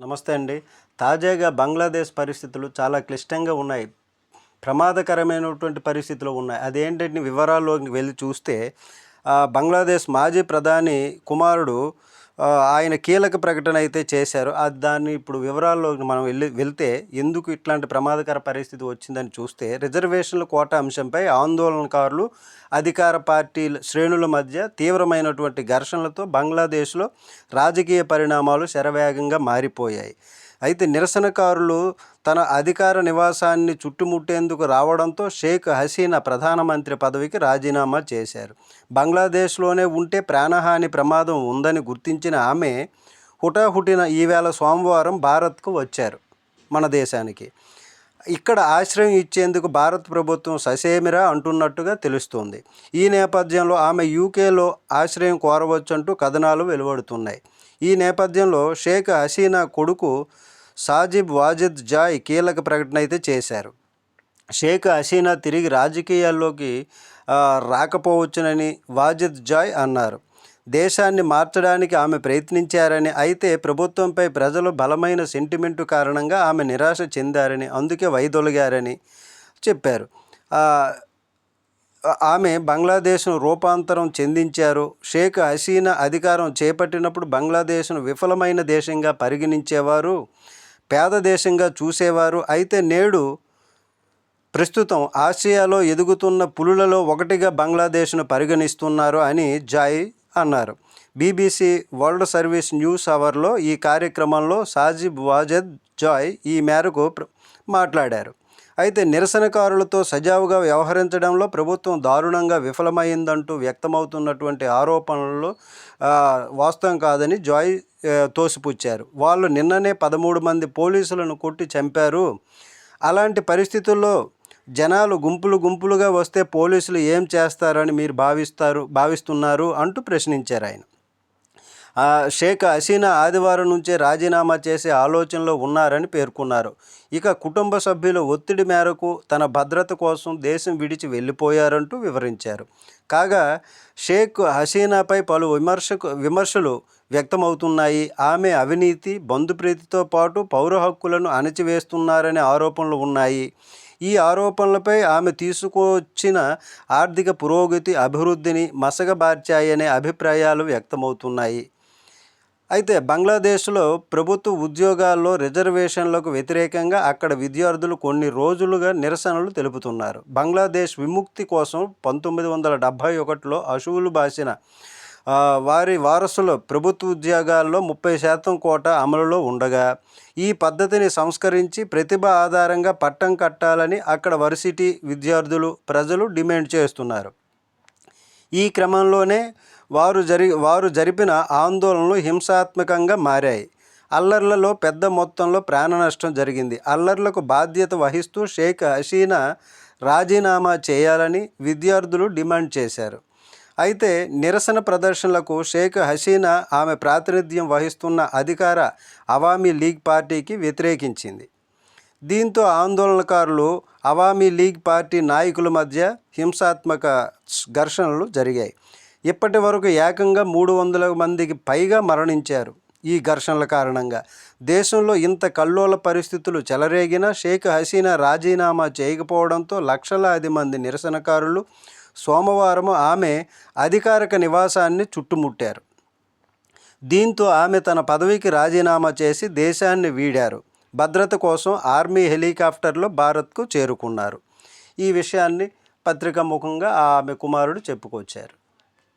నమస్తే అండి. తాజాగా బంగ్లాదేశ్ పరిస్థితులు చాలా క్లిష్టంగా ఉన్నాయి. ప్రమాదకరమైనటువంటి పరిస్థితులు ఉన్నాయి. అదేంటంటే వివరాల్లోకి వెళ్ళి చూస్తే బంగ్లాదేశ్ మాజీ ప్రధాని కుమారుడు ఆయన కీలక ప్రకటన అయితే చేశారు. అది దాన్ని ఇప్పుడు వివరాల్లోకి మనం వెళ్ళి వెళ్తే ఎందుకు ఇట్లాంటి ప్రమాదకర పరిస్థితి వచ్చిందని చూస్తే రిజర్వేషన్ల కోట అంశంపై ఆందోళనకారులు అధికార పార్టీల శ్రేణుల మధ్య తీవ్రమైనటువంటి ఘర్షణలతో బంగ్లాదేశ్లో రాజకీయ పరిణామాలు శరవేగంగా మారిపోయాయి. అయితే నిరసనకారులు తన అధికార నివాసాన్ని చుట్టుముట్టేందుకు రావడంతో షేక్ హసీనా ప్రధానమంత్రి పదవికి రాజీనామా చేశారు. బంగ్లాదేశ్లోనే ఉంటే ప్రాణహాని ప్రమాదం ఉందని గుర్తించిన ఆమె హుటాహుటిన ఈవేళ సోమవారం భారత్కు వచ్చారు మన దేశానికి. ఇక్కడ ఆశ్రయం ఇచ్చేందుకు భారత ప్రభుత్వం ససేమిరా అంటున్నట్టుగా తెలుస్తోంది. ఈ నేపథ్యంలో ఆమె యూకేలో ఆశ్రయం కోరవచ్చంటూ కథనాలు వెలువడుతున్నాయి. ఈ నేపథ్యంలో షేక్ హసీనా కొడుకు సాజిబ్ వాజిద్ జాయ్ కీలక ప్రకటన అయితే చేశారు. షేక్ హసీనా తిరిగి రాజకీయాల్లోకి రాకపోవచ్చునని వాజిద్ జాయ్ అన్నారు. దేశాన్ని మార్చడానికి ఆమె ప్రయత్నించారని అయితే ప్రభుత్వంపై ప్రజలు బలమైన సెంటిమెంటు కారణంగా ఆమె నిరాశ చెందారని అందుకే వైదొలిగారని చెప్పారు. ఆమె బంగ్లాదేశ్ను రూపాంతరం చెందించారు. షేక్ హసీనా అధికారం చేపట్టినప్పుడు బంగ్లాదేశ్ను విఫలమైన దేశంగా పరిగణించేవారు పేద దేశంగా చూసేవారు అయితే నేడు ప్రస్తుతం ఆసియాలో ఎదుగుతున్న పులులలో ఒకటిగా బంగ్లాదేశ్ను పరిగణిస్తున్నారు అని జాయ్ అన్నారు. బీబీసీ వరల్డ్ సర్వీస్ న్యూస్ అవర్లో ఈ కార్యక్రమంలో సాజిబ్ వాజద్ జాయ్ ఈ మేరకు మాట్లాడారు. అయితే నిరసనకారులతో సజావుగా వ్యవహరించడంలో ప్రభుత్వం దారుణంగా విఫలమైందంటూ వ్యక్తమవుతున్నటువంటి ఆరోపణలు వాస్తవం కాదని జాయ్ తోసిపుచ్చారు. వాళ్ళు నిన్ననే పదమూడు మంది పోలీసులను కొట్టి చంపారు. అలాంటి పరిస్థితుల్లో జనాలు గుంపులు గుంపులుగా వస్తే పోలీసులు ఏం చేస్తారని మీరు భావిస్తారు భావిస్తున్నారు అంటూ ప్రశ్నించారు ఆయన. షేక్ హసీనా ఆదివారం నుంచే రాజీనామా చేసే ఆలోచనలో ఉన్నారని పేర్కొన్నారు. ఇక కుటుంబ సభ్యుల ఒత్తిడి మేరకు తన భద్రత కోసం దేశం విడిచి వెళ్ళిపోయారంటూ వివరించారు. కాగా షేక్ హసీనాపై పలు విమర్శకు విమర్శలు వ్యక్తమవుతున్నాయి. ఆమె అవినీతి బంధుప్రీతితో పాటు పౌర హక్కులను అణచివేస్తున్నారనే ఆరోపణలు ఉన్నాయి. ఈ ఆరోపణలపై ఆమె తీసుకొచ్చిన ఆర్థిక పురోగతి అభివృద్ధిని మసగబార్చాయనే అభిప్రాయాలు వ్యక్తమవుతున్నాయి. అయితే బంగ్లాదేశ్లో ప్రభుత్వ ఉద్యోగాల్లో రిజర్వేషన్లకు వ్యతిరేకంగా అక్కడ విద్యార్థులు కొన్ని రోజులుగా నిరసనలు తెలుపుతున్నారు. బంగ్లాదేశ్ విముక్తి కోసం పంతొమ్మిది వందల డెబ్భై ఒకటిలో అశువులు బాసిన వారి వారసులు ప్రభుత్వ ఉద్యోగాల్లో ముప్పై శాతం కోట అమలులో ఉండగా ఈ పద్ధతిని సంస్కరించి ప్రతిభ ఆధారంగా పట్టం కట్టాలని అక్కడ వర్సిటీ విద్యార్థులు ప్రజలు డిమాండ్ చేస్తున్నారు. ఈ క్రమంలోనే వారు జరి వారు జరిపిన ఆందోళనలు హింసాత్మకంగా మారాయి. అల్లర్లలో పెద్ద మొత్తంలో ప్రాణ నష్టం జరిగింది. అల్లర్లకు బాధ్యత వహిస్తూ షేక్ హసీనా రాజీనామా చేయాలని విద్యార్థులు డిమాండ్ చేశారు. అయితే నిరసన ప్రదర్శనలకు షేక్ హసీనా ఆమె ప్రాతినిధ్యం వహిస్తున్న అధికార అవామీ లీగ్ పార్టీకి వ్యతిరేకించింది. దీంతో ఆందోళనకారులు అవామీ లీగ్ పార్టీ నాయకుల మధ్య హింసాత్మక ఘర్షణలు జరిగాయి. ఇప్పటి వరకు ఏకంగా మూడు వందల మందికి పైగా మరణించారు. ఈ ఘర్షణల కారణంగా దేశంలో ఇంత కల్లోల పరిస్థితులు చెలరేగినా షేక్ హసీనా రాజీనామా చేయకపోవడంతో లక్షలాది మంది నిరసనకారులు సోమవారం ఆమె అధికారిక నివాసాన్ని చుట్టుముట్టారు. దీంతో ఆమె తన పదవికి రాజీనామా చేసి దేశాన్ని వీడారు. భద్రత కోసం ఆర్మీ హెలికాప్టర్లో భారత్కు చేరుకున్నారు. ఈ విషయాన్ని పత్రికా ముఖంగా ఆమె కుమారుడు చెప్పుకొచ్చారు.